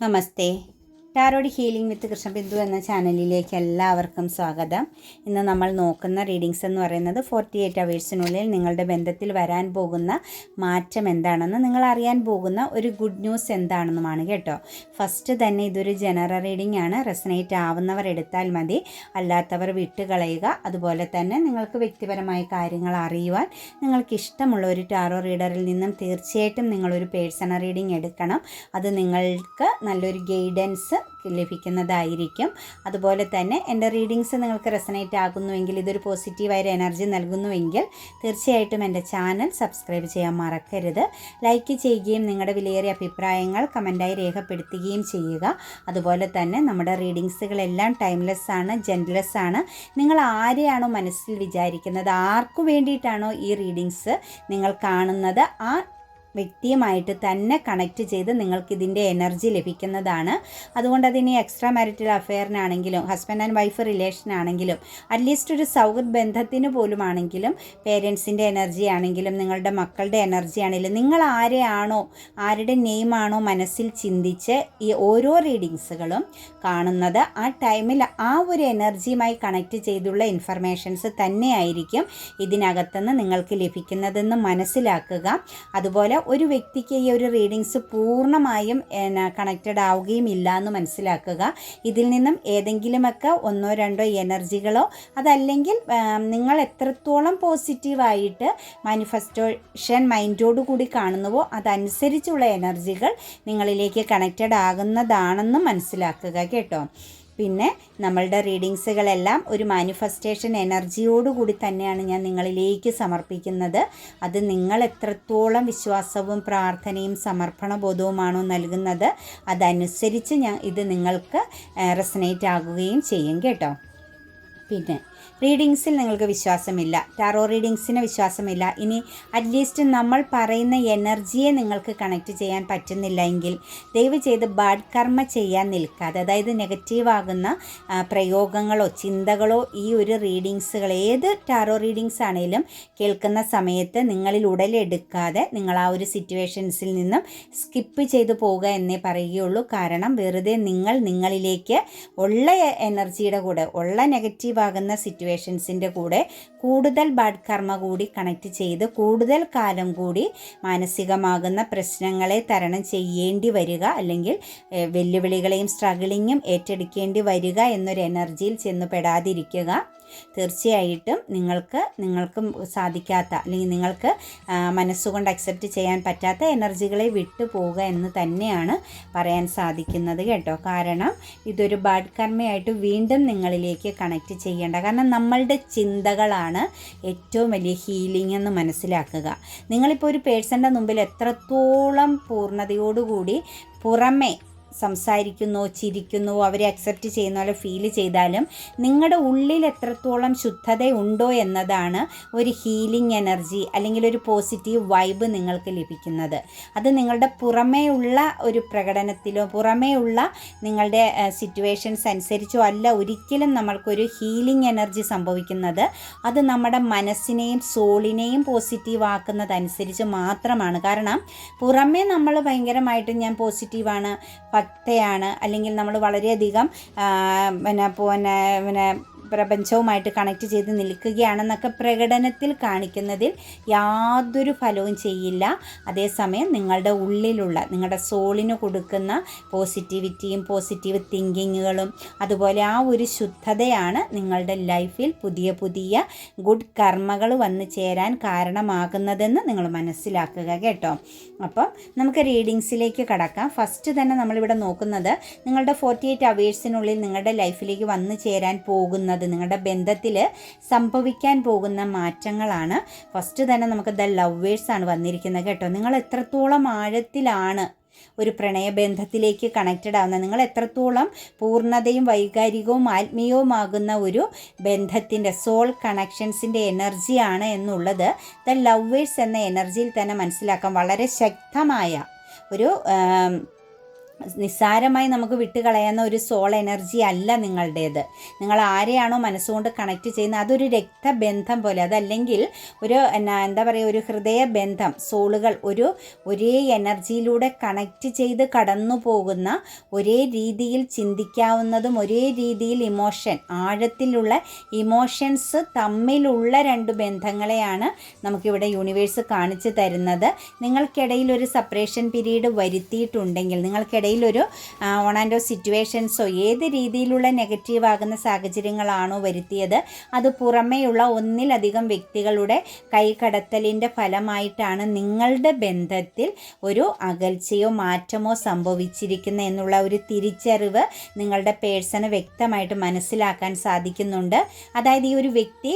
నమస్తే. Tarot healing വിത്ത് കൃഷ്ണബിന്ദു എന്ന ചാനലിലേക്ക് എല്ലാവർക്കും സ്വാഗതം. ഇന്ന് നമ്മൾ നോക്കുന്ന റീഡിങ്സ് എന്ന് പറയുന്നത് ഫോർട്ടി എയ്റ്റ് അവേഴ്സിനുള്ളിൽ നിങ്ങളുടെ ബന്ധത്തിൽ വരാൻ പോകുന്ന മാറ്റം എന്താണെന്ന് നിങ്ങൾ അറിയാൻ പോകുന്ന ഒരു ഗുഡ് ന്യൂസ് എന്താണെന്നുമാണ് കേട്ടോ. ഫസ്റ്റ് തന്നെ ഇതൊരു ജനറൽ റീഡിംഗ് ആണ്. റെസനേറ്റ് ആവുന്നവർ എടുത്താൽ മതി. അല്ലാത്തവർ വിട്ടുകളയുക. അതുപോലെ തന്നെ നിങ്ങൾക്ക് വ്യക്തിപരമായ കാര്യങ്ങൾ അറിയുവാൻ നിങ്ങൾക്ക് ഇഷ്ടമുള്ള ഒരു ടാറോ റീഡറിൽ നിന്നും തീർച്ചയായിട്ടും നിങ്ങളൊരു പേഴ്സണൽ റീഡിംഗ് എടുക്കണം. അത് നിങ്ങൾക്ക് നല്ലൊരു ഗൈഡൻസ് ലഭിക്കുന്നതായിരിക്കും. അതുപോലെ തന്നെ എന്റെ റീഡിങ്സ് നിങ്ങൾക്ക് റെസനേറ്റ് ആകുന്നുവെങ്കിൽ ഇതൊരു പോസിറ്റീവായ എനർജി നൽകുന്നുവെങ്കിൽ തീർച്ചയായിട്ടും എന്റെ ചാനൽ സബ്സ്ക്രൈബ് ചെയ്യാൻ മറക്കരുത്. ലൈക്ക് ചെയ്യുകയും നിങ്ങളുടെ വിലയേറിയ അഭിപ്രായങ്ങൾ കമന്റായി രേഖപ്പെടുത്തുകയും ചെയ്യുക. അതുപോലെ തന്നെ നമ്മുടെ റീഡിങ്സുകളെല്ലാം ടൈംലെസ് ആണ് ജെൻലെസ് ആണ്. നിങ്ങൾ ആരെയാണോ മനസ്സിൽ വിചാരിക്കുന്നത് ആർക്കു വേണ്ടിയിട്ടാണോ ഈ റീഡിങ്സ് നിങ്ങൾ കാണുന്നത് ആ വ്യക്തിയുമായിട്ട് തന്നെ കണക്ട് ചെയ്ത് നിങ്ങൾക്ക് ഇതിന്റെ എനർജി ലഭിക്കുന്നതാണ്. അതുകൊണ്ട് അതിനി എക്സ്ട്രാ മാരിറ്റൽ അഫെയറിനാണെങ്കിലും ഹസ്ബൻഡ് ആൻഡ് വൈഫ് റിലേഷൻ ആണെങ്കിലും അറ്റ്ലീസ്റ്റ് ഒരു സൗഹൃദ ബന്ധത്തിന് പോലുമാണെങ്കിലും പേരൻസിന്റെ എനർജി ആണെങ്കിലും നിങ്ങളുടെ മക്കളുടെ എനർജി ആണെങ്കിലും നിങ്ങൾ ആരെയാണോ ആരുടെ നെയിമാണോ മനസ്സിൽ ചിന്തിച്ച് ഈ ഓരോ റീഡിങ്സുകളും കാണുന്നത് ആ ടൈമിൽ ആ ഒരു എനർജിയുമായി കണക്റ്റ് ചെയ്തുള്ള ഇൻഫർമേഷൻസ് തന്നെയായിരിക്കും ഇതിനകത്തുനിന്ന് നിങ്ങൾക്ക് ലഭിക്കുന്നതെന്ന് മനസ്സിലാക്കുക. അതുപോലെ ഒരു വ്യക്തിക്ക് ഈ ഒരു റീഡിങ്സ് പൂർണമായും എന്നാ കണക്റ്റഡ് ആവുകയും ഇല്ല എന്ന് മനസ്സിലാക്കുക. ഇതിൽ നിന്നും ഏതെങ്കിലുമൊക്കെ ഒന്നോ രണ്ടോ എനർജികളോ അതല്ലെങ്കിൽ നിങ്ങൾ എത്രത്തോളം പോസിറ്റീവായിട്ട് മാനിഫെസ്റ്റേഷൻ മൈൻഡോട് കൂടി കാണുന്നുവോ അതനുസരിച്ചുള്ള എനർജികൾ നിങ്ങളിലേക്ക് കണക്റ്റഡ് ആകുന്നതാണെന്ന് മനസ്സിലാക്കുക കേട്ടോ. പിന്നെ നമ്മളുടെ റീഡിങ്സുകളെല്ലാം ഒരു മാനിഫെസ്റ്റേഷൻ എനർജിയോടുകൂടി തന്നെയാണ് ഞാൻ നിങ്ങളിലേക്ക് സമർപ്പിക്കുന്നത്. അത് നിങ്ങൾ എത്രത്തോളം വിശ്വാസവും പ്രാർത്ഥനയും സമർപ്പണ ബോധവുമാണോ നൽകുന്നത് അതനുസരിച്ച് ഞാൻ ഇത് നിങ്ങൾക്ക് റെസനേറ്റ് ആകുകയും ചെയ്യും കേട്ടോ. പിന്നെ റീഡിങ്സിൽ നിങ്ങൾക്ക് വിശ്വാസമില്ല. ടാറോ റീഡിങ്സിന് വിശ്വാസമില്ല. ഇനി അറ്റ്ലീസ്റ്റ് നമ്മൾ പറയുന്ന എനർജിയെ നിങ്ങൾക്ക് കണക്ട് ചെയ്യാൻ പറ്റുന്നില്ല എങ്കിൽ ദയവ് ചെയ്ത് ബാഡ് കർമ്മ ചെയ്യാൻ നിൽക്കാതെ അതായത് നെഗറ്റീവ് ആകുന്ന പ്രയോഗങ്ങളോ ചിന്തകളോ ഈ ഒരു റീഡിങ്സുകൾ ഏത് ടാറോ റീഡിങ്സ് ആണെങ്കിലും കേൾക്കുന്ന സമയത്ത് നിങ്ങളിൽ ഉടലെടുക്കാതെ നിങ്ങൾ ആ ഒരു സിറ്റുവേഷൻസിൽ നിന്നും സ്കിപ്പ് ചെയ്തു പോവുക എന്നേ പറയുകയുള്ളൂ. കാരണം വെറുതെ നിങ്ങൾ നിങ്ങളിലേക്ക് ഉള്ള എനർജിയുടെ കൂടെ ഉള്ള നെഗറ്റീവ് ആകുന്ന സിറ്റുവേഷൻ സിറ്റുവേഷൻസിന്റെ കൂടെ കൂടുതൽ ബാഡ് കർമ്മ കൂടി കണക്ട് ചെയ്ത് കൂടുതൽ കാലം കൂടി മാനസികമാകുന്ന പ്രശ്നങ്ങളെ തരണം ചെയ്യേണ്ടി വരിക അല്ലെങ്കിൽ വെല്ലുവിളികളെയും സ്ട്രഗിളിങ്ങും ഏറ്റെടുക്കേണ്ടി വരിക എന്നൊരു എനർജിയിൽ ചെന്ന് പെടാതിരിക്കുക. തീർച്ചയായിട്ടും നിങ്ങൾക്ക് നിങ്ങൾക്കും സാധിക്കാത്ത അല്ലെങ്കിൽ നിങ്ങൾക്ക് മനസ്സുകൊണ്ട് അക്സെപ്റ്റ് ചെയ്യാൻ പറ്റാത്ത എനർജികളെ വിട്ടു പോവുക എന്ന് തന്നെയാണ് പറയാൻ സാധിക്കുന്നത് കേട്ടോ. കാരണം ഇതൊരു ബാഡ് കർമ്മയായിട്ട് വീണ്ടും നിങ്ങളിലേക്ക് കണക്റ്റ് ചെയ്യേണ്ട കാരണം നമ്മളുടെ ചിന്തകളാണ് ഏറ്റവും വലിയ ഹീലിംഗ് എന്ന് മനസ്സിലാക്കുക. നിങ്ങളിപ്പോൾ ഒരു പേഴ്സന്റെ മുമ്പിൽ എത്രത്തോളം പൂർണതയോടുകൂടി പുറമേ സംസാരിക്കുന്നോ ചിരിക്കുന്നോ അവരെ അക്സെപ്റ്റ് ചെയ്യുന്ന പോലെ ഫീൽ ചെയ്താലും നിങ്ങളുടെ ഉള്ളിൽ എത്രത്തോളം ശുദ്ധതയുണ്ടോ എന്നതാണ് ഒരു ഹീലിംഗ് എനർജി അല്ലെങ്കിൽ ഒരു പോസിറ്റീവ് വൈബ് നിങ്ങൾക്ക് ലഭിക്കുന്നത്. അത് നിങ്ങളുടെ പുറമേയുള്ള ഒരു പ്രകടനത്തിലോ പുറമേയുള്ള നിങ്ങളുടെ സിറ്റുവേഷൻസ് അനുസരിച്ചോ അല്ല ഒരിക്കലും നമ്മൾക്കൊരു ഹീലിംഗ് എനർജി സംഭവിക്കുന്നത് അത് നമ്മുടെ മനസ്സിനെയും സോളിനെയും പോസിറ്റീവ് ആക്കുന്നതനുസരിച്ച് മാത്രമാണ്. കാരണം പുറമേ നമ്മൾ ഭയങ്കരമായിട്ട് ഞാൻ പോസിറ്റീവാണ് ഭക്തയാണ് അല്ലെങ്കിൽ നമ്മൾ വളരെയധികം പിന്നെ പിന്നെ പ്രപഞ്ചവുമായിട്ട് കണക്ട് ചെയ്ത് നിൽക്കുകയാണെന്നൊക്കെ പ്രകടനത്തിൽ കാണിക്കുന്നതിൽ യാതൊരു ഫലവും ചെയ്യില്ല. അതേസമയം നിങ്ങളുടെ ഉള്ളിലുള്ള നിങ്ങളുടെ സോളിന് കൊടുക്കുന്ന പോസിറ്റിവിറ്റിയും പോസിറ്റീവ് തിങ്കിങ്ങുകളും അതുപോലെ ആ ഒരു ശുദ്ധതയാണ് നിങ്ങളുടെ ലൈഫിൽ പുതിയ പുതിയ ഗുഡ് കർമ്മകൾ വന്നു ചേരാൻ കാരണമാകുന്നതെന്ന് നിങ്ങൾ മനസ്സിലാക്കുക കേട്ടോ. അപ്പം നമുക്ക് റീഡിങ്സിലേക്ക് കടക്കാം. ഫസ്റ്റ് തന്നെ നമ്മളിവിടെ നോക്കുന്നത് നിങ്ങളുടെ ഫോർട്ടി എയ്റ്റ് അവേഴ്സിനുള്ളിൽ നിങ്ങളുടെ ലൈഫിലേക്ക് വന്നു ചേരാൻ പോകുന്നത് പോകുന്നത് നിങ്ങളുടെ ബന്ധത്തിൽ സംഭവിക്കാൻ പോകുന്ന മാറ്റങ്ങളാണ്. ഫസ്റ്റ് തന്നെ നമുക്ക് ദ ലവേഴ്സാണ് വന്നിരിക്കുന്നത് കേട്ടോ. നിങ്ങൾ എത്രത്തോളം ആഴത്തിലാണ് ഒരു പ്രണയബന്ധത്തിലേക്ക് കണക്റ്റഡ് ആവുന്ന നിങ്ങൾ എത്രത്തോളം പൂർണതയും വൈകാരികവും ആത്മീയവുമാകുന്ന ഒരു ബന്ധത്തിന്റെ സോൾ കണക്ഷൻസിന്റെ എനർജിയാണ് എന്നുള്ളത് ദ ലവേഴ്സ് എന്ന എനർജിയിൽ തന്നെ മനസ്സിലാക്കാം. വളരെ ശക്തമായ ഒരു നിസ്സാരമായി നമുക്ക് വിട്ടുകളയുന്ന ഒരു സോൾ എനർജി അല്ല നിങ്ങളുടേത്. നിങ്ങൾ ആരെയാണോ മനസ്സുകൊണ്ട് കണക്ട് ചെയ്യുന്നത് അതൊരു രക്തബന്ധം പോലെ അതല്ലെങ്കിൽ ഒരു എന്താ പറയുക ഒരു ഹൃദയബന്ധം സോളുകൾ ഒരു ഒരേ എനർജിയിലൂടെ കണക്ട് ചെയ്ത് കടന്നു പോകുന്ന ഒരേ രീതിയിൽ ചിന്തിക്കാവുന്നതും ഒരേ രീതിയിൽ ഇമോഷൻ ആഴത്തിലുള്ള ഇമോഷൻസ് തമ്മിലുള്ള രണ്ട് ബന്ധങ്ങളെയാണ് നമുക്കിവിടെ യൂണിവേഴ്സ് കാണിച്ചു തരുന്നത്. നിങ്ങൾക്കിടയിൽ ഒരു സെപ്പറേഷൻ പീരീഡ് വരുത്തിയിട്ടുണ്ടെങ്കിൽ നിങ്ങൾക്കിടയിൽ ഒരു ഓൺ ആൻഡ് സിറ്റുവേഷൻസോ ഏത് രീതിയിലുള്ള നെഗറ്റീവ് ആകുന്ന സാഹചര്യങ്ങളാണോ വരുത്തിയത് അത് പുറമേയുള്ള ഒന്നിലധികം വ്യക്തികളുടെ കൈകടത്തലിന്റെ ഫലമായിട്ടാണ് നിങ്ങളുടെ ബന്ധത്തിൽ ഒരു അകൽച്ചയോ മാറ്റമോ സംഭവിച്ചിരിക്കുന്നത് എന്നുള്ള ഒരു തിരിച്ചറിവ് നിങ്ങളുടെ പേഴ്സണ് വ്യക്തമായിട്ട് മനസ്സിലാക്കാൻ സാധിക്കുന്നുണ്ട്. അതായത് ഈ ഒരു വ്യക്തി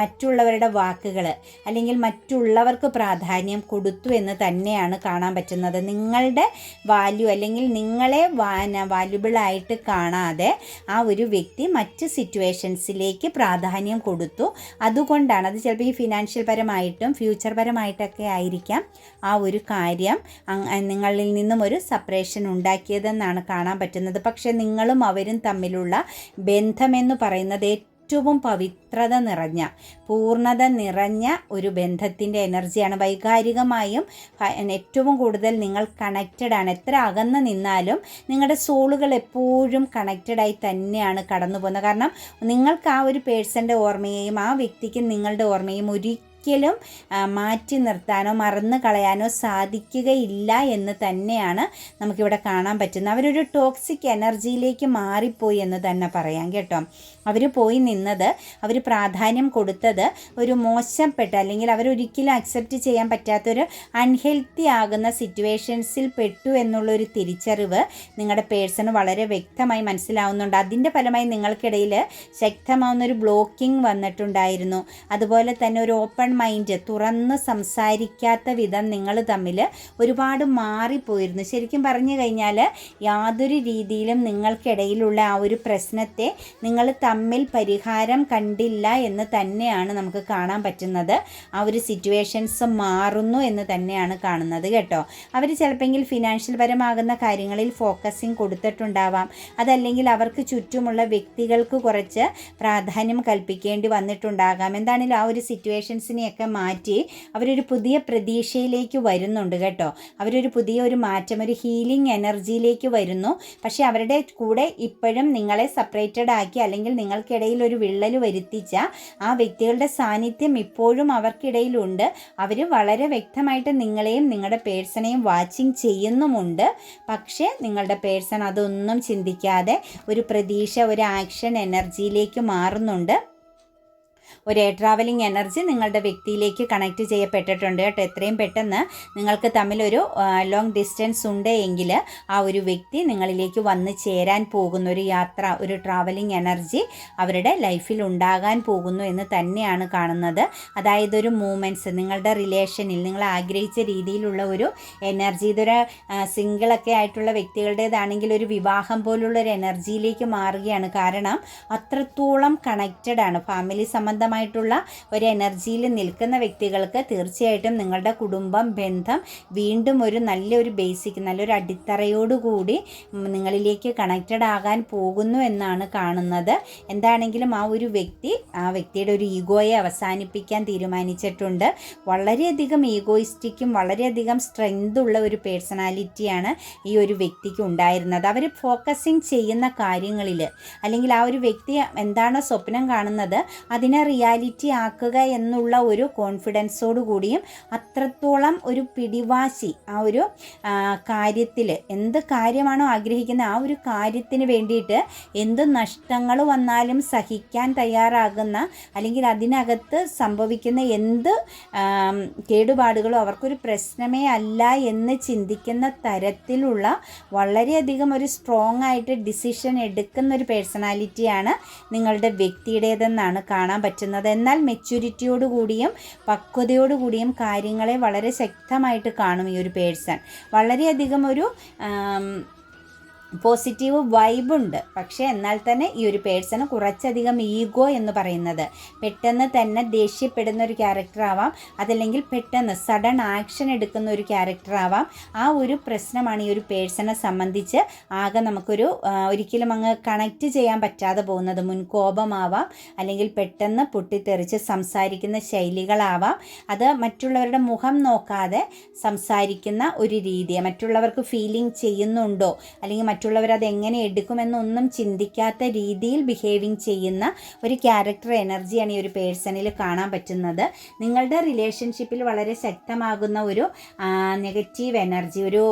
മറ്റുള്ളവരുടെ വാക്കുകൾ അല്ലെങ്കിൽ മറ്റുള്ളവർക്ക് പ്രാധാന്യം കൊടുത്തു എന്ന് തന്നെയാണ് കാണാൻ പറ്റുന്നത്. നിങ്ങളുടെ വാല്യൂ അല്ലെങ്കിൽ നിങ്ങളെ വാല്യുബിളായിട്ട് കാണാതെ ആ ഒരു വ്യക്തി മറ്റ് സിറ്റുവേഷൻസിലേക്ക് പ്രാധാന്യം കൊടുത്തു. അതുകൊണ്ടാണ് അത് ചിലപ്പോൾ ഈ ഫിനാൻഷ്യൽ പരമായിട്ടും ഫ്യൂച്ചർ പരമായിട്ടൊക്കെ ആയിരിക്കാം ആ ഒരു കാര്യം. നിങ്ങളിൽ നിന്നും ഒരു സപ്പറേഷൻ ഉണ്ടാക്കിയതെന്നാണ് കാണാൻ പറ്റുന്നത്. പക്ഷേ നിങ്ങളും അവരും തമ്മിലുള്ള ബന്ധമെന്ന് പറയുന്നത് ഏറ്റവും പവിത്രത നിറഞ്ഞ പൂർണത നിറഞ്ഞ ഒരു ബന്ധത്തിന്റെ എനർജിയാണ്. വൈകാരികമായും ഏറ്റവും കൂടുതൽ നിങ്ങൾ കണക്റ്റഡ് ആണ്. എത്ര അകന്ന് നിന്നാലും നിങ്ങളുടെ സോളുകൾ എപ്പോഴും കണക്റ്റഡായി തന്നെയാണ് കടന്നു പോകുന്നത് കാരണം നിങ്ങൾക്ക് ആ ഒരു പേഴ്സന്റെ ഓർമ്മയെയും ആ വ്യക്തിക്ക് നിങ്ങളുടെ ഓർമ്മയും ഒരിക്കലും ആ, മാറ്റി നിർത്താനോ മറന്നു കളയാനോ സാധിക്കുകയില്ല എന്ന് തന്നെയാണ് നമുക്കിവിടെ കാണാൻ പറ്റുന്നത്. അവരൊരു ടോക്സിക് എനർജിയിലേക്ക് മാറിപ്പോയി എന്ന് തന്നെ പറയാം കേട്ടോ. അവർ പോയി നിന്നത് അവർ പ്രാധാന്യം കൊടുത്തത് ഒരു മോശപ്പെട്ട അല്ലെങ്കിൽ അവരൊരിക്കലും അക്സെപ്റ്റ് ചെയ്യാൻ പറ്റാത്തൊരു അൺഹെൽത്തി ആകുന്ന സിറ്റുവേഷൻസിൽ പെട്ടു എന്നുള്ളൊരു തിരിച്ചറിവ് നിങ്ങളുടെ പേഴ്സണ് വളരെ വ്യക്തമായി മനസ്സിലാവുന്നുണ്ട്. അതിന്റെ ഫലമായി നിങ്ങൾക്കിടയിൽ ശക്തമാവുന്നൊരു ബ്ലോക്കിംഗ് വന്നിട്ടുണ്ടായിരുന്നു. അതുപോലെ തന്നെ ഒരു ഓപ്പൺ മൈൻഡ് തുറന്ന് സംസാരിക്കാത്ത വിധം നിങ്ങൾ തമ്മിൽ ഒരുപാട് മാറിപ്പോയിരുന്നു. ശരിക്കും പറഞ്ഞു കഴിഞ്ഞാൽ യാതൊരു രീതിയിലും നിങ്ങൾക്കിടയിലുള്ള ആ ഒരു പ്രശ്നത്തെ നിങ്ങൾ തമ്മിൽ പരിഹാരം കണ്ടില്ല എന്ന് തന്നെയാണ് നമുക്ക് കാണാൻ പറ്റുന്നത്. ആ ഒരു സിറ്റുവേഷൻസ് മാറുന്നു എന്ന് തന്നെയാണ് കാണുന്നത് കേട്ടോ. അവർ ചിലപ്പോൾ ഫിനാൻഷ്യൽ പരമാകുന്ന കാര്യങ്ങളിൽ ഫോക്കസിങ് കൊടുത്തിട്ടുണ്ടാവാം. അതല്ലെങ്കിൽ അവർക്ക് ചുറ്റുമുള്ള വ്യക്തികൾക്ക് കുറച്ച് പ്രാധാന്യം കൽപ്പിക്കേണ്ടി വന്നിട്ടുണ്ടാകാം. എന്താണെങ്കിലും ആ ഒരു സിറ്റുവേഷൻസിനെയൊക്കെ മാറ്റി അവരൊരു പുതിയ പ്രതീക്ഷയിലേക്ക് വരുന്നുണ്ട് കേട്ടോ. അവരൊരു പുതിയ ഒരു മാറ്റം ഒരു ഹീലിംഗ് എനർജിയിലേക്ക് വരുന്നു. പക്ഷേ അവരുടെ കൂടെ ഇപ്പോഴും നിങ്ങളെ സെപ്പറേറ്റഡ് ആക്കി അല്ലെങ്കിൽ നിങ്ങൾക്കിടയിൽ ഒരു വിള്ളൽ വരുത്തിച്ച ആ വ്യക്തികളുടെ സാന്നിധ്യം ഇപ്പോഴും അവർക്കിടയിലുണ്ട്. അവർ വളരെ വ്യക്തമായിട്ട് നിങ്ങളെയും നിങ്ങളുടെ പേഴ്സണെയും വാച്ചിങ് ചെയ്യുന്നുമുണ്ട്. പക്ഷേ നിങ്ങളുടെ പേഴ്സൺ അതൊന്നും ചിന്തിക്കാതെ ഒരു പ്രതീക്ഷ ഒരു ആക്ഷൻ എനർജിയിലേക്ക് മാറുന്നുണ്ട്. ഒരു എയർ ട്രാവലിംഗ് എനർജി നിങ്ങളുടെ വ്യക്തിയിലേക്ക് കണക്ട് ചെയ്യപ്പെട്ടിട്ടുണ്ട് കേട്ടോ. എത്രയും പെട്ടെന്ന് നിങ്ങൾക്ക് തമ്മിലൊരു ലോങ് ഡിസ്റ്റൻസ് ഉണ്ട് എങ്കിൽ ആ ഒരു വ്യക്തി നിങ്ങളിലേക്ക് വന്ന് ചേരാൻ പോകുന്ന ഒരു യാത്ര ഒരു ട്രാവലിംഗ് എനർജി അവരുടെ ലൈഫിൽ ഉണ്ടാകാൻ പോകുന്നു എന്ന് തന്നെയാണ് കാണുന്നത്. അതായത് ഒരു മൂമെന്റ്സ് നിങ്ങളുടെ റിലേഷനിൽ നിങ്ങൾ ആഗ്രഹിച്ച രീതിയിലുള്ള ഒരു എനർജി ഇതൊരു സിംഗിളൊക്കെ ആയിട്ടുള്ള വ്യക്തികളുടേതാണെങ്കിൽ ഒരു വിവാഹം പോലുള്ള ഒരു എനർജിയിലേക്ക് മാറുകയാണ്. കാരണം അത്രത്തോളം കണക്റ്റഡ് ആണ്. ഫാമിലി സംബന്ധമായിട്ടുള്ള ഒരു എനർജിയിൽ നിൽക്കുന്ന വ്യക്തികൾക്ക് തീർച്ചയായിട്ടും നിങ്ങളുടെ കുടുംബം ബന്ധം വീണ്ടും ഒരു നല്ലൊരു ബേസിക് നല്ലൊരു അടിത്തറയോടുകൂടി നിങ്ങളിലേക്ക് കണക്റ്റഡ് ആകാൻ പോകുന്നു എന്നാണ് കാണുന്നത്. എന്താണെങ്കിലും ആ ഒരു വ്യക്തി ആ വ്യക്തിയുടെ ഒരു ഈഗോയെ അവസാനിപ്പിക്കാൻ തീരുമാനിച്ചിട്ടുണ്ട്. വളരെയധികം ഈഗോയിസ്റ്റിക്കും വളരെയധികം സ്ട്രെങ്ത് ഉള്ള ഒരു പേഴ്സണാലിറ്റിയാണ് ഈ ഒരു വ്യക്തിക്ക് ഉണ്ടായിരുന്നത്. അവർ ഫോക്കസിങ് ചെയ്യുന്ന കാര്യങ്ങളിൽ അല്ലെങ്കിൽ ആ ഒരു വ്യക്തി എന്താണോ സ്വപ്നം കാണുന്നത് അതിനെ റിയാലിറ്റി ആക്കുക എന്നുള്ള ഒരു കോൺഫിഡൻസോടു കൂടിയും അത്രത്തോളം ഒരു പിടിവാശി ആ ഒരു കാര്യത്തിൽ എന്ത് കാര്യമാണോ ആഗ്രഹിക്കുന്നത് ആ ഒരു കാര്യത്തിന് വേണ്ടിയിട്ട് എന്ത് നഷ്ടങ്ങൾ വന്നാലും സഹിക്കാൻ തയ്യാറാകുന്ന അല്ലെങ്കിൽ അതിനകത്ത് സംഭവിക്കുന്ന എന്ത് കേടുപാടുകളും അവർക്കൊരു പ്രശ്നമേ അല്ല എന്ന് ചിന്തിക്കുന്ന തരത്തിലുള്ള വളരെയധികം ഒരു സ്ട്രോങ് ആയിട്ട് ഡിസിഷൻ എടുക്കുന്ന ഒരു പേഴ്സണാലിറ്റിയാണ് നിങ്ങളുടെ വ്യക്തിയുടേതെന്നാണ് കാണാൻ പറ്റുന്നത്. എന്നാൽ മെച്യൂരിറ്റിയോട് പക്വതയോടുകൂടിയും പക്വതയോട് കൂടിയും കാര്യങ്ങളെ വളരെ ശക്തമായിട്ട് കാണും ഈ ഒരു പേഴ്സൺ വളരെയധികം ഒരു പോസിറ്റീവ് വൈബുണ്ട്. പക്ഷേ എന്നാൽ തന്നെ ഈ ഒരു പേഴ്സണ് കുറച്ചധികം ഈഗോ എന്ന് പറയുന്നത്. പെട്ടെന്ന് തന്നെ ദേഷ്യപ്പെടുന്ന ഒരു ക്യാരക്ടർ ആവാം അതല്ലെങ്കിൽ പെട്ടെന്ന് സഡൻ ആക്ഷൻ എടുക്കുന്ന ഒരു ക്യാരക്ടർ ആവാം. ആ ഒരു പ്രശ്നമാണ് ഈ ഒരു പേഴ്സണെ സംബന്ധിച്ച് ആകെ നമുക്കൊരു ഒരിക്കലും അങ്ങ് കണക്റ്റ് ചെയ്യാൻ പറ്റാതെ പോകുന്നത്. മുൻകോപമാവാം അല്ലെങ്കിൽ പെട്ടെന്ന് പൊട്ടിത്തെറിച്ച് സംസാരിക്കുന്ന ശൈലികളാവാം. അത് മറ്റുള്ളവരുടെ മുഖം നോക്കാതെ സംസാരിക്കുന്ന ഒരു രീതി മറ്റുള്ളവർക്ക് ഫീലിംഗ് ചെയ്യുന്നുണ്ടോ അല്ലെങ്കിൽ മറ്റുള്ളവർ എങ്ങനെ എടുക്കുമെന്നൊന്നും ചിന്തിക്കാത്ത രീതിയിൽ ബിഹേവിങ് ചെയ്യുന്ന ഒരു ക്യാരക്ടർ എനർജിയാണ് ഈ ഒരു പേഴ്സണിൽ കാണാൻ പറ്റുന്നത്. നിങ്ങളുടെ റിലേഷൻഷിപ്പിൽ വളരെ ശക്തമാകുന്ന ഒരു നെഗറ്റീവ് എനർജി ഒരു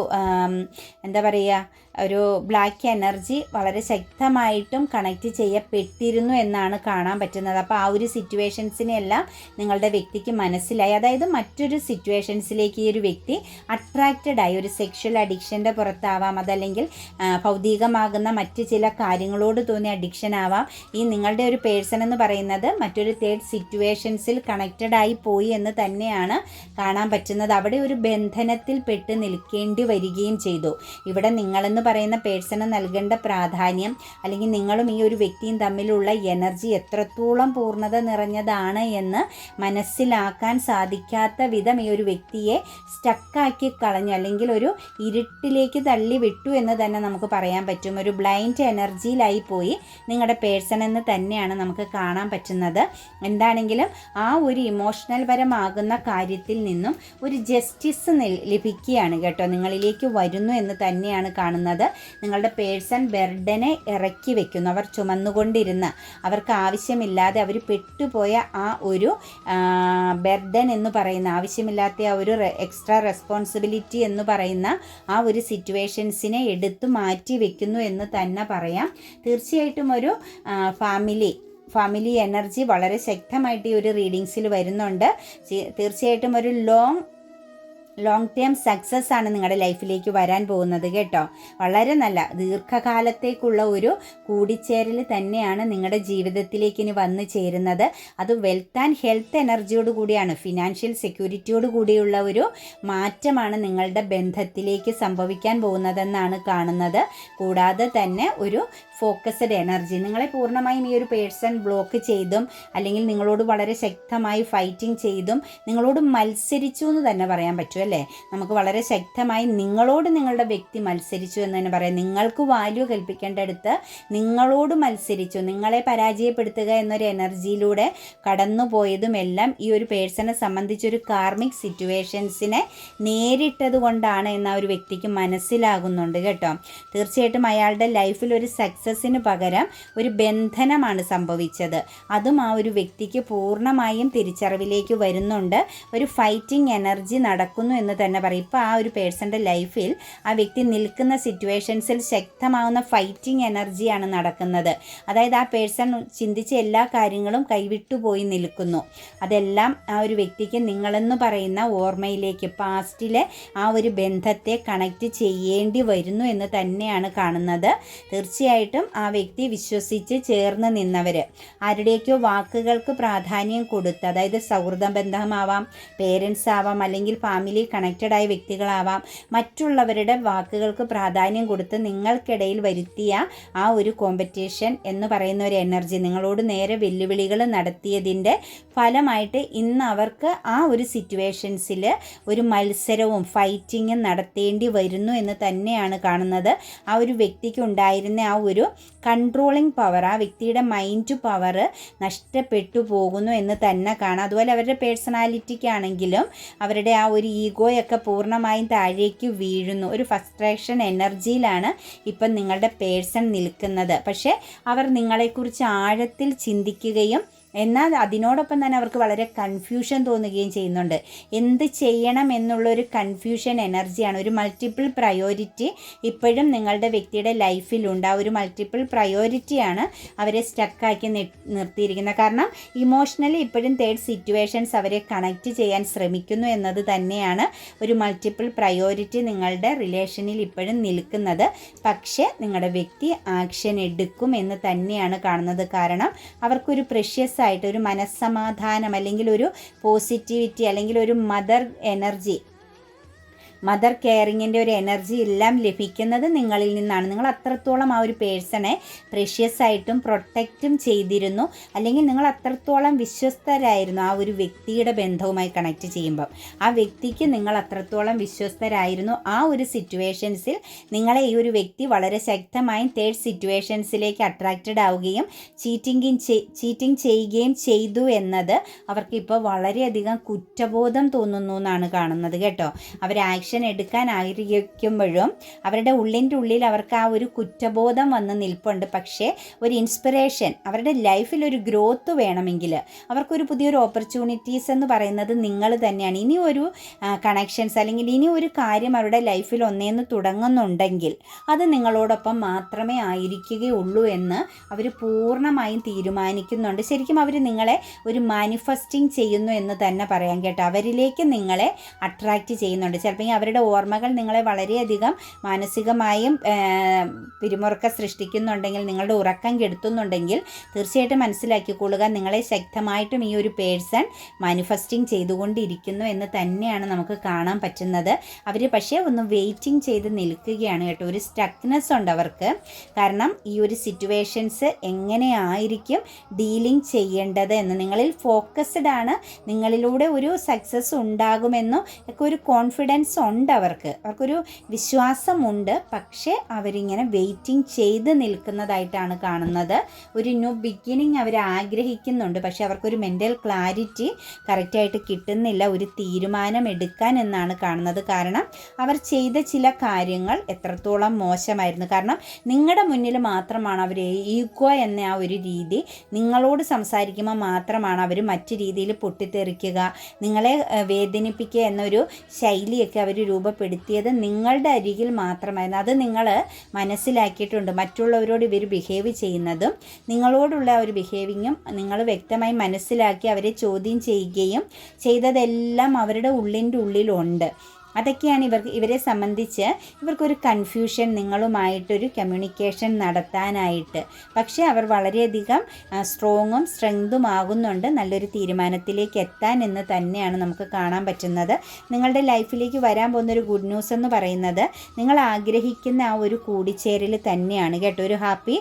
എന്താ പറയുക ഒരു ബ്ലാക്ക് എനർജി വളരെ ശക്തമായിട്ടും കണക്റ്റ് ചെയ്യപ്പെട്ടിരുന്നു എന്നാണ് കാണാൻ പറ്റുന്നത്. അപ്പോൾ ആ ഒരു സിറ്റുവേഷൻസിനെല്ലാം നിങ്ങളുടെ വ്യക്തിക്ക് മനസ്സിലായി. അതായത് മറ്റൊരു സിറ്റുവേഷൻസിലേക്ക് ഈ ഒരു വ്യക്തി അട്രാക്റ്റഡ് ആയി. ഒരു സെക്ഷൽ അഡിക്ഷന്റെ പുറത്താവാം അതല്ലെങ്കിൽ ഭൗതികമാകുന്ന മറ്റ് ചില കാര്യങ്ങളോട് തോന്നിയ അഡിക്ഷൻ ആവാം. ഈ നിങ്ങളുടെ ഒരു പേഴ്സൺ എന്ന് പറയുന്നത് മറ്റൊരു തേർഡ് സിറ്റുവേഷൻസിൽ കണക്റ്റഡ് ആയി പോയി എന്ന് തന്നെയാണ് കാണാൻ പറ്റുന്നത്. അവിടെ ഒരു ബന്ധനത്തിൽ പെട്ട് നിൽക്കേണ്ടി വരികയും ചെയ്തു. ഇവിടെ നിങ്ങളെന്ന് പറയുന്ന പേഴ്സണ് നൽകേണ്ട പ്രാധാന്യം അല്ലെങ്കിൽ നിങ്ങളും ഈ ഒരു വ്യക്തിയും തമ്മിലുള്ള എനർജി എത്രത്തോളം പൂർണത നിറഞ്ഞതാണ് എന്ന് മനസ്സിലാക്കാൻ സാധിക്കാത്ത വിധം ഈ ഒരു വ്യക്തിയെ സ്റ്റക്കാക്കി കളഞ്ഞു അല്ലെങ്കിൽ ഒരു ഇരുട്ടിലേക്ക് തള്ളി വിട്ടു എന്ന് തന്നെ നമുക്ക് പറയാൻ പറ്റും. ഒരു ബ്ലൈൻഡ് എനർജിയിലായി പോയി നിങ്ങളുടെ പേഴ്സൺ എന്ന് തന്നെയാണ് നമുക്ക് കാണാൻ പറ്റുന്നത്. എന്താണെങ്കിലും ആ ഒരു ഇമോഷണൽ പരമാകുന്ന കാര്യത്തിൽ നിന്നും ഒരു ജസ്റ്റിസ് ലഭിക്കുകയാണ് കേട്ടോ. നിങ്ങളിലേക്ക് വരുന്നു എന്ന് തന്നെയാണ് കാണുന്നത്. പറയുന്നത് നിങ്ങളുടെ പേഴ്സൺ ബെർഡനെ ഇറക്കി വെക്കുന്നു. അവർ ചുമന്നുകൊണ്ടിരുന്ന. അവർക്ക് ആവശ്യമില്ലാതെ അവർ പെട്ടുപോയ ആ ഒരു ബെർഡൻ എന്ന് പറയുന്ന ആവശ്യമില്ലാത്ത ആ ഒരു എക്സ്ട്രാ റെസ്പോൺസിബിലിറ്റി എന്ന് പറയുന്ന ആ ഒരു സിറ്റുവേഷൻസിനെ എടുത്തു മാറ്റി വെക്കുന്നു എന്ന് തന്നെ പറയാം. തീർച്ചയായിട്ടും ഒരു ഫാമിലി ഫാമിലി എനർജി വളരെ ശക്തമായിട്ട് ഈ ഒരു റീഡിങ്സിൽ വരുന്നുണ്ട്. തീർച്ചയായിട്ടും ഒരു ലോങ് ലോങ് ടേം സക്സസ് ആണ് നിങ്ങളുടെ ലൈഫിലേക്ക് വരാൻ പോകുന്നത് കേട്ടോ. വളരെ നല്ല. ദീർഘകാലത്തേക്കുള്ള ഒരു കൂടിച്ചേരൽ തന്നെയാണ് നിങ്ങളുടെ ജീവിതത്തിലേക്ക് ഇനി വന്നു ചേരുന്നത്. അത് വെൽത്ത് ആൻഡ് ഹെൽത്ത് എനർജിയോട് കൂടിയാണ്. ഫിനാൻഷ്യൽ സെക്യൂരിറ്റിയോട് കൂടിയുള്ള ഒരു മാറ്റമാണ് നിങ്ങളുടെ ബന്ധത്തിലേക്ക് സംഭവിക്കാൻ പോകുന്നതെന്നാണ് കാണുന്നത്. കൂടാതെ തന്നെ ഒരു ഫോക്കസ്ഡ് എനർജി നിങ്ങളെ പൂർണമായും ഈ ഒരു പേഴ്സൺ ബ്ലോക്ക് ചെയ്തും അല്ലെങ്കിൽ നിങ്ങളോട് വളരെ ശക്തമായി ഫൈറ്റിംഗ് ചെയ്തും നിങ്ങളോട് മത്സരിച്ചു എന്ന് തന്നെ പറയാൻ പറ്റും അല്ലേ? നമുക്ക് വളരെ ശക്തമായി നിങ്ങളോട് നിങ്ങളുടെ വ്യക്തി മത്സരിച്ചു എന്ന് തന്നെ പറയാം. നിങ്ങൾക്ക് വാല്യൂ കൽപ്പിക്കേണ്ടടുത്ത് നിങ്ങളോട് മത്സരിച്ചു. നിങ്ങളെ പരാജയപ്പെടുത്തുക എന്നൊരു എനർജിയിലൂടെ കടന്നുപോയതുമെല്ലാം ഈ ഒരു പേഴ്സണെ സംബന്ധിച്ചൊരു കാർമിക് സിറ്റുവേഷൻസിനെ നേരിട്ടത് കൊണ്ടാണ് എന്ന ഒരു വ്യക്തിക്ക് മനസ്സിലാകുന്നുണ്ട് കേട്ടോ. തീർച്ചയായിട്ടും അയാളുടെ ലൈഫിൽ ഒരു സക്സസ് സക്സസ്സിന് പകരം ഒരു ബന്ധനമാണ് സംഭവിച്ചത്. അതും ആ ഒരു വ്യക്തിക്ക് പൂർണമായും തിരിച്ചറിവിലേക്ക് വരുന്നുണ്ട്. ഒരു ഫൈറ്റിംഗ് എനർജി നടക്കുന്നു എന്ന് തന്നെ പറയും. ഇപ്പോൾ ആ ഒരു പേഴ്സന്റെ ലൈഫിൽ ആ വ്യക്തി നിൽക്കുന്ന സിറ്റുവേഷൻസിൽ ശക്തമാവുന്ന ഫൈറ്റിംഗ് എനർജിയാണ് നടക്കുന്നത്. അതായത് ആ പേഴ്സൺ ചിന്തിച്ച എല്ലാ കാര്യങ്ങളും കൈവിട്ടുപോയി നിൽക്കുന്നു. അതെല്ലാം ആ ഒരു വ്യക്തിക്ക് നിങ്ങളെന്ന് പറയുന്ന ഓർമ്മയിലേക്ക് പാസ്റ്റിലെ ആ ഒരു ബന്ധത്തെ കണക്ട് ചെയ്യേണ്ടി വരുന്നു എന്ന് തന്നെയാണ് കാണുന്നത്. തീർച്ചയായിട്ടും പോലും ആ വ്യക്തി വിശ്വസിച്ച് ചേർന്ന് നിന്നവർ ആരുടെയൊക്കെയോ വാക്കുകൾക്ക് പ്രാധാന്യം കൊടുത്ത് അതായത് സൗഹൃദ ബന്ധമാവാം പേരൻസ് ആവാം അല്ലെങ്കിൽ ഫാമിലി കണക്റ്റഡ് ആയ വ്യക്തികളാവാം മറ്റുള്ളവരുടെ വാക്കുകൾക്ക് പ്രാധാന്യം കൊടുത്ത് നിങ്ങൾക്കിടയിൽ വരുത്തിയ ആ ഒരു കോമ്പറ്റീഷൻ എന്ന് പറയുന്ന ഒരു എനർജി നിങ്ങളോട് നേരെ വെല്ലുവിളികൾ നടത്തിയതിന്റെ ഫലമായിട്ട് ഇന്ന് അവർക്ക് ആ ഒരു സിറ്റുവേഷൻസിൽ ഒരു മത്സരവും ഫൈറ്റിങ്ങും നടത്തേണ്ടി വരുന്നു എന്ന് തന്നെയാണ് കാണുന്നത്. ആ ഒരു വ്യക്തിക്ക് ഉണ്ടായിരുന്ന ആ ഒരു കൺട്രോളിങ് പവർ ആ വ്യക്തിയുടെ മൈൻഡ് പവർ നഷ്ടപ്പെട്ടു പോകുന്നു എന്ന് തന്നെ കാണാം. അതുപോലെ അവരുടെ പേഴ്സണാലിറ്റിക്കാണെങ്കിലും അവരുടെ ആ ഒരു ഈഗോയൊക്കെ പൂർണമായും താഴേക്ക് വീഴുന്നു. ഒരു ഫസ്ട്രേഷൻ എനർജിയിലാണ് ഇപ്പം നിങ്ങളുടെ പേഴ്സൺ നിൽക്കുന്നത്. പക്ഷേ അവർ നിങ്ങളെക്കുറിച്ച് ആഴത്തിൽ ചിന്തിക്കുകയും എന്നാൽ അതിനോടൊപ്പം തന്നെ അവർക്ക് വളരെ കൺഫ്യൂഷൻ തോന്നുകയും ചെയ്യുന്നുണ്ട്. എന്ത് ചെയ്യണം എന്നുള്ളൊരു കൺഫ്യൂഷൻ എനർജിയാണ് ഒരു മൾട്ടിപ്പിൾ പ്രയോറിറ്റി ഇപ്പോഴും നിങ്ങളുടെ വ്യക്തിയുടെ ലൈഫിലുണ്ട് ആ ഒരു മൾട്ടിപ്പിൾ പ്രയോറിറ്റിയാണ് അവരെ സ്റ്റക്കാക്കി നിർത്തിയിരിക്കുന്നത്. കാരണം ഇമോഷണലി ഇപ്പോഴും തേർഡ് സിറ്റുവേഷൻസ് അവരെ കണക്റ്റ് ചെയ്യാൻ ശ്രമിക്കുന്നു എന്നത് തന്നെയാണ് ഒരു മൾട്ടിപ്പിൾ പ്രയോറിറ്റി നിങ്ങളുടെ റിലേഷനിൽ ഇപ്പോഴും നിൽക്കുന്നത്. പക്ഷേ നിങ്ങളുടെ വ്യക്തി ആക്ഷൻ എടുക്കും എന്ന് തന്നെയാണ് കാണുന്നത്. കാരണം അവർക്കൊരു പ്രഷ്യസ് ആയിട്ട് ഒരു മനസ്സമാധാനം അല്ലെങ്കിൽ ഒരു പോസിറ്റിവിറ്റി അല്ലെങ്കിൽ ഒരു മദർ എനർജി മദർ കെയറിങ്ങിന്റെ ഒരു എനർജി എല്ലാം ലഭിക്കുന്നത് നിങ്ങളിൽ നിന്നാണ്. നിങ്ങൾ അത്രത്തോളം ആ ഒരു പേഴ്സണെ പ്രഷ്യസ് ആയിട്ടും പ്രൊട്ടക്റ്റും ചെയ്തിരുന്നു. അല്ലെങ്കിൽ നിങ്ങൾ അത്രത്തോളം വിശ്വസ്തരായിരുന്നു ആ ഒരു വ്യക്തിയുടെ ബന്ധവുമായി കണക്ട് ചെയ്യുമ്പം. ആ വ്യക്തിക്ക് നിങ്ങൾ അത്രത്തോളം വിശ്വസ്തരായിരുന്നു ആ ഒരു സിറ്റുവേഷൻസിൽ നിങ്ങളെ ഈ ഒരു വ്യക്തി വളരെ ശക്തമായും തേർഡ് സിറ്റുവേഷൻസിലേക്ക് അട്രാക്റ്റഡ് ആവുകയും ചീറ്റിംഗും ചീറ്റിംഗ് ചെയ്യുകയും ചെയ്തു എന്നത് അവർക്ക് ഇപ്പോൾ വളരെയധികം കുറ്റബോധം തോന്നുന്നു എന്നാണ് കാണുന്നത് കേട്ടോ. അവർ ആക്ഷൻ എടുക്കാൻ ആഗ്രഹിക്കുമ്പോഴും അവരുടെ ഉള്ളിന്റെ ഉള്ളിൽ അവർക്ക് ആ ഒരു കുറ്റബോധം വന്ന് നിൽപ്പുണ്ട്. പക്ഷേ ഒരു ഇൻസ്പിറേഷൻ അവരുടെ ലൈഫിൽ ഒരു ഗ്രോത്ത് വേണമെങ്കിൽ അവർക്കൊരു പുതിയൊരു ഓപ്പർച്യൂണിറ്റീസ് എന്ന് പറയുന്നത് നിങ്ങൾ തന്നെയാണ്. ഇനി ഒരു കണക്ഷൻസ് അല്ലെങ്കിൽ ഇനി ഒരു കാര്യം അവരുടെ ലൈഫിൽ ഒന്നേന്ന് തുടങ്ങുന്നുണ്ടെങ്കിൽ അത് നിങ്ങളോടൊപ്പം മാത്രമേ ആയിരിക്കുകയുള്ളൂ എന്ന് അവർ പൂർണമായും തീരുമാനിക്കുന്നുണ്ട്. ശരിക്കും അവർ നിങ്ങളെ ഒരു മാനിഫെസ്റ്റിംഗ് ചെയ്യുന്നു എന്ന് തന്നെ പറയാം കേട്ടോ. അവരിലേക്ക് നിങ്ങളെ അട്രാക്റ്റ് ചെയ്യുന്നുണ്ട്. ചിലപ്പോൾ അവരുടെ ഓർമ്മകൾ നിങ്ങളെ വളരെയധികം മാനസികമായും പിരിമുറുക്കം സൃഷ്ടിക്കുന്നുണ്ടെങ്കിൽ നിങ്ങളുടെ ഉറക്കം കെടുത്തുന്നുണ്ടെങ്കിൽ തീർച്ചയായിട്ടും മനസ്സിലാക്കിക്കൊള്ളുക. നിങ്ങളെ ശക്തമായിട്ടും ഈ ഒരു പേഴ്സൺ മാനിഫെസ്റ്റിംഗ് ചെയ്തുകൊണ്ടിരിക്കുന്നു എന്ന് തന്നെയാണ് നമുക്ക് കാണാൻ പറ്റുന്നത്. അവർ പക്ഷേ ഒന്ന് വെയിറ്റിംഗ് ചെയ്ത് നിൽക്കുകയാണ് കേട്ടോ. ഒരു സ്റ്റക്നെസ് ഉണ്ട് അവർക്ക്. കാരണം ഈ ഒരു സിറ്റുവേഷൻസ് എങ്ങനെയായിരിക്കും ഡീലിംഗ് ചെയ്യേണ്ടത് എന്ന്. നിങ്ങളിൽ ഫോക്കസ്ഡ് ആണ്. നിങ്ങളിലൂടെ ഒരു സക്സസ് ഉണ്ടാകുമെന്നും ഒക്കെ ഒരു കോൺഫിഡൻസ് ഉണ്ട് അവർക്ക് അവർക്കൊരു വിശ്വാസമുണ്ട്. പക്ഷേ അവരിങ്ങനെ വെയിറ്റിംഗ് ചെയ്ത് നിൽക്കുന്നതായിട്ടാണ് കാണുന്നത്. ഒരു ന്യൂ ബിഗിനിങ് അവർ ആഗ്രഹിക്കുന്നുണ്ട്. പക്ഷേ അവർക്കൊരു മെന്റൽ ക്ലാരിറ്റി കറക്റ്റായിട്ട് കിട്ടുന്നില്ല. ഒരു തീരുമാനം എടുക്കാൻ എന്നാണ് കാണുന്നത്. കാരണം അവർ ചെയ്ത ചില കാര്യങ്ങൾ എത്രത്തോളം മോശമായിരുന്നു. കാരണം നിങ്ങളുടെ മുന്നിൽ മാത്രമാണ് അവർ ഈഗോ എന്ന ആ ഒരു രീതി. നിങ്ങളോട് സംസാരിക്കുമ്പോൾ മാത്രമാണ് അവർ മറ്റു രീതിയിൽ പൊട്ടിത്തെറിക്കുക. നിങ്ങളെ വേദനിപ്പിക്കുക എന്നൊരു ശൈലിയൊക്കെ അവർ രൂപപ്പെടുത്തിയത് നിങ്ങളുടെ അരികിൽ മാത്രമായിരുന്നു. അത് നിങ്ങൾ മനസ്സിലാക്കിയിട്ടുണ്ട്. മറ്റുള്ളവരോട് ഇവർ ബിഹേവ് ചെയ്യുന്നതും നിങ്ങളോടുള്ള ഒരു ബിഹേവിങ്ങും നിങ്ങൾ വ്യക്തമായി മനസ്സിലാക്കി അവരെ ചോദ്യം ചെയ്യുകയും ചെയ്തതെല്ലാം അവരുടെ ഉള്ളിന്റെ ഉള്ളിലുണ്ട്. അതൊക്കെയാണ് ഇവർക്ക് ഇവരെ സംബന്ധിച്ച് ഇവർക്കൊരു കൺഫ്യൂഷൻ നിങ്ങളുമായിട്ടൊരു കമ്മ്യൂണിക്കേഷൻ നടത്താനായിട്ട്. പക്ഷേ അവർ വളരെയധികം സ്ട്രോങ്ങും സ്ട്രെങ്തും ആകുന്നുണ്ട്. നല്ലൊരു തീരുമാനത്തിലേക്ക് എത്താൻ എന്ന് തന്നെയാണ് നമുക്ക് കാണാൻ പറ്റുന്നത്. നിങ്ങളുടെ ലൈഫിലേക്ക് വരാൻ പോകുന്ന ഒരു ഗുഡ് ന്യൂസ് എന്ന് പറയുന്നത് നിങ്ങൾ ആഗ്രഹിക്കുന്ന ആ ഒരു കൂടിച്ചേരൽ തന്നെയാണ്. കേട്ടോ ഒരു ഹാപ്പി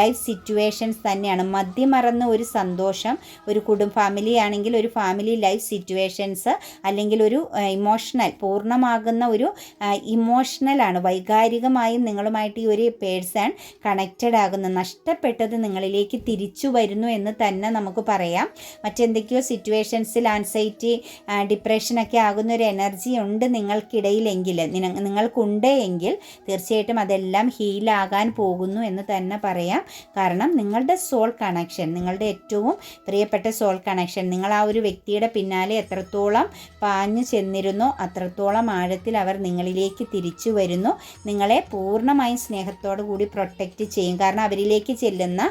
ലൈഫ് സിറ്റുവേഷൻസ് തന്നെയാണ്. മദ്യമറന്ന ഒരു സന്തോഷം ഒരു കുടുംബ ഫാമിലി ആണെങ്കിൽ ഒരു ഫാമിലി ലൈഫ് സിറ്റുവേഷൻസ് അല്ലെങ്കിൽ ഒരു ഇമോഷണൽ പൂർണ പൂർണമാകുന്ന ഒരു ഇമോഷണലാണ് വൈകാരികമായും നിങ്ങളുമായിട്ട് ഈ ഒരു പേഴ്സൺ കണക്റ്റഡ് ആകുന്ന. നഷ്ടപ്പെട്ടത് നിങ്ങളിലേക്ക് തിരിച്ചു വരുന്നു എന്ന് തന്നെ നമുക്ക് പറയാം. മറ്റെന്തൊക്കെയോ സിറ്റുവേഷൻസിൽ ആൻസൈറ്റി ഡിപ്രഷനൊക്കെ ആകുന്ന ഒരു എനർജി ഉണ്ട് നിങ്ങൾക്കിടയിലെങ്കിൽ. നിങ്ങൾക്കുണ്ട് എങ്കിൽ തീർച്ചയായിട്ടും അതെല്ലാം ഹീലാകാൻ പോകുന്നു എന്ന് തന്നെ പറയാം. കാരണം നിങ്ങളുടെ സോൾ കണക്ഷൻ നിങ്ങളുടെ ഏറ്റവും പ്രിയപ്പെട്ട സോൾ കണക്ഷൻ നിങ്ങൾ ആ ഒരു വ്യക്തിയുടെ പിന്നാലെ എത്രത്തോളം പാഞ്ഞു ചെന്നിരുന്നോ അത്രത്തോളം അത്രത്തോളം ആഴത്തിൽ അവർ നിങ്ങളിലേക്ക് തിരിച്ചു വരുന്നു. നിങ്ങളെ പൂർണമായും സ്നേഹത്തോടു കൂടി പ്രൊട്ടക്റ്റ് ചെയ്യും. കാരണം അവരിലേക്ക് ചെല്ലുന്ന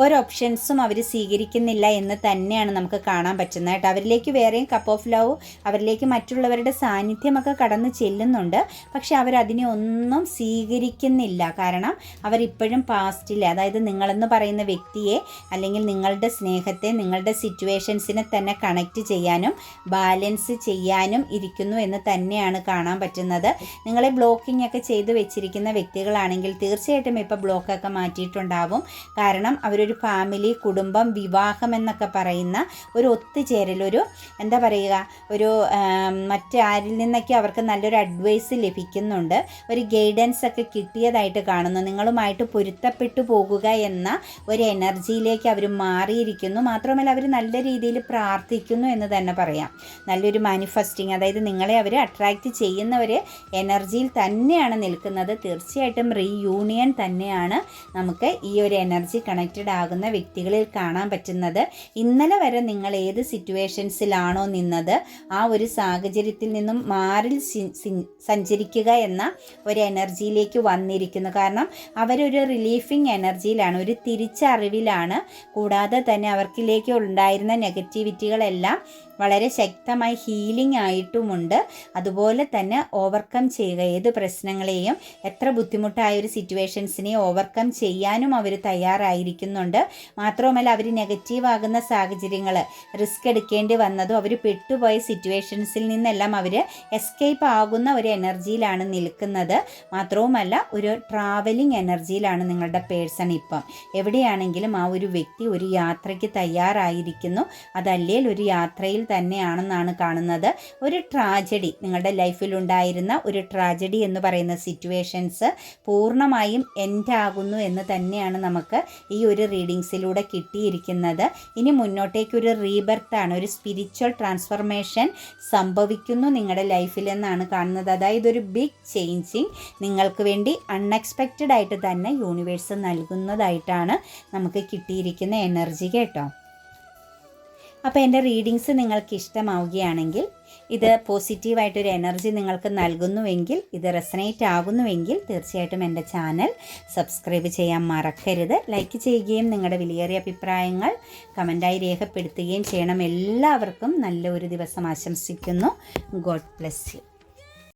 ഒരു ഓപ്ഷൻസും അവർ സ്വീകരിക്കുന്നില്ല എന്ന് തന്നെയാണ് നമുക്ക് കാണാൻ പറ്റുന്നത് കേട്ടോ. അവരിലേക്ക് വേറെയും കപ്പ് ഓഫ് ലവ് അവരിലേക്ക് മറ്റുള്ളവരുടെ സാന്നിധ്യമൊക്കെ കടന്നു ചെല്ലുന്നുണ്ട്. പക്ഷെ അവരതിനെ ഒന്നും സ്വീകരിക്കുന്നില്ല. കാരണം അവരിപ്പോഴും പാസ്റ്റിൽ അതായത് നിങ്ങളെന്ന് പറയുന്ന വ്യക്തിയെ അല്ലെങ്കിൽ നിങ്ങളുടെ സ്നേഹത്തെ നിങ്ങളുടെ സിറ്റുവേഷൻസിനെ തന്നെ കണക്റ്റ് ചെയ്യാനും ബാലൻസ് ചെയ്യാനും ഇരിക്കുന്നു എന്ന് തന്നെയാണ് കാണാൻ പറ്റുന്നത്. നിങ്ങളെ ബ്ലോക്കിംഗ് ഒക്കെ ചെയ്തു വെച്ചിരിക്കുന്ന വ്യക്തികളാണെങ്കിൽ തീർച്ചയായിട്ടും ഇപ്പോൾ ബ്ലോക്കൊക്കെ മാറ്റിയിട്ടുണ്ടാവും. കാരണം അവർ ഒരു ഫാമിലി കുടുംബം വിവാഹം എന്നൊക്കെ പറയുന്ന ഒരു ഒത്തുചേരൽ ഒരു എന്താ പറയുക ഒരു മറ്റാരിൽ നിന്നൊക്കെ അവർക്ക് നല്ലൊരു അഡ്വൈസ് ലഭിക്കുന്നുണ്ട്. ഒരു ഗൈഡൻസ് ഒക്കെ കിട്ടിയതായിട്ട് കാണുന്നു. നിങ്ങളുമായിട്ട് പൊരുത്തപ്പെട്ടു പോകുക എന്ന ഒരു എനർജിയിലേക്ക് അവർ മാറിയിരിക്കുന്നു. മാത്രമല്ല അവർ നല്ല രീതിയിൽ പ്രാർത്ഥിക്കുന്നു എന്ന് തന്നെ പറയാം. നല്ലൊരു മാനിഫെസ്റ്റിംഗ് അതായത് നിങ്ങളെ അവർ അട്രാക്റ്റ് ചെയ്യുന്ന ഒരു എനർജിയിൽ തന്നെയാണ് നിൽക്കുന്നത്. തീർച്ചയായിട്ടും റീയൂണിയൻ തന്നെയാണ് നമുക്ക് ഈ ഒരു എനർജി കണക്റ്റഡ് ആകുന്ന വ്യക്തികളിൽ കാണാൻ പറ്റുന്നത് ഇന്നലെ വരെ നിങ്ങൾ ഏത് സിറ്റുവേഷൻസിലാണോ നിന്നത് ആ ഒരു സാഹചര്യത്തിൽ നിന്നും മാറി സഞ്ചരിക്കുക എന്ന ഒരു എനർജിയിലേക്ക് വന്നിരിക്കുന്നു. കാരണം അവരൊരു റിലീഫിങ് എനർജിയിലാണ് ഒരു തിരിച്ചറിവിലാണ്. കൂടാതെ തന്നെ അവർക്കിലേക്ക് ഉണ്ടായിരുന്ന നെഗറ്റിവിറ്റികളെല്ലാം വളരെ ശക്തമായി ഹീലിംഗ് ആയിട്ടുമുണ്ട്. അതുപോലെ തന്നെ ഓവർകം ചെയ്യുക. ഏത് പ്രശ്നങ്ങളെയും എത്ര ബുദ്ധിമുട്ടായ ഒരു സിറ്റുവേഷൻസിനെ ഓവർകം ചെയ്യാനും അവർ തയ്യാറായിരിക്കുന്നുണ്ട്. മാത്രവുമല്ല അവർ നെഗറ്റീവ് ആകുന്ന സാഹചര്യങ്ങൾ റിസ്ക് എടുക്കേണ്ടി വന്നതും അവർ പെട്ടുപോയ സിറ്റുവേഷൻസിൽ നിന്നെല്ലാം അവർ എസ്കേപ്പ് ആകുന്ന ഒരു എനർജിയിലാണ് നിൽക്കുന്നത്. മാത്രവുമല്ല ഒരു ട്രാവലിംഗ് എനർജിയിലാണ് നിങ്ങളുടെ പേഴ്സൺ ഇപ്പം. എവിടെയാണെങ്കിലും ആ ഒരു വ്യക്തി ഒരു യാത്രയ്ക്ക് തയ്യാറായിരിക്കുന്നു. അതല്ലേൽ ഒരു യാത്രയിൽ തന്നെയാണെന്നാണ് കാണുന്നത്. ഒരു ട്രാജഡി നിങ്ങളുടെ ലൈഫിൽ ഉണ്ടായിരുന്ന ഒരു ട്രാജഡി എന്ന് പറയുന്ന സിറ്റുവേഷൻസ് പൂർണമായും എൻഡ് ആകുന്നു എന്ന് തന്നെയാണ് നമുക്ക് ഈ ഒരു റീഡിങ്സിലൂടെ കിട്ടിയിരിക്കുന്നത്. ഇനി മുന്നോട്ടേക്കൊരു റീബർത്താണ് ഒരു സ്പിരിച്വൽ ട്രാൻസ്ഫർമേഷൻ സംഭവിക്കുന്നു നിങ്ങളുടെ ലൈഫിൽ എന്നാണ് കാണുന്നത്. അതായത് ഒരു ബിഗ് ചേഞ്ചിങ് നിങ്ങൾക്ക് വേണ്ടി അൺഎക്സ്പെക്റ്റഡ് ആയിട്ട് തന്നെ യൂണിവേഴ്സ് നൽകുന്നതായിട്ടാണ് നമുക്ക് കിട്ടിയിരിക്കുന്ന എനർജി കേട്ടോ. അപ്പോൾ എന്റെ റീഡിങ്സ് നിങ്ങൾക്ക് ഇഷ്ടമാവുകയാണെങ്കിൽ ഇത് പോസിറ്റീവായിട്ടൊരു എനർജി നിങ്ങൾക്ക് നൽകുന്നുവെങ്കിൽ ഇത് റെസനേറ്റ് ആകുന്നുവെങ്കിൽ തീർച്ചയായിട്ടും എന്റെ ചാനൽ സബ്സ്ക്രൈബ് ചെയ്യാൻ മറക്കരുത്. ലൈക്ക് ചെയ്യുകയും നിങ്ങളുടെ വിലയേറിയ അഭിപ്രായങ്ങൾ കമന്റായി രേഖപ്പെടുത്തുകയും ചെയ്യണം. എല്ലാവർക്കും നല്ലൊരു ദിവസം ആശംസിക്കുന്നു. God bless you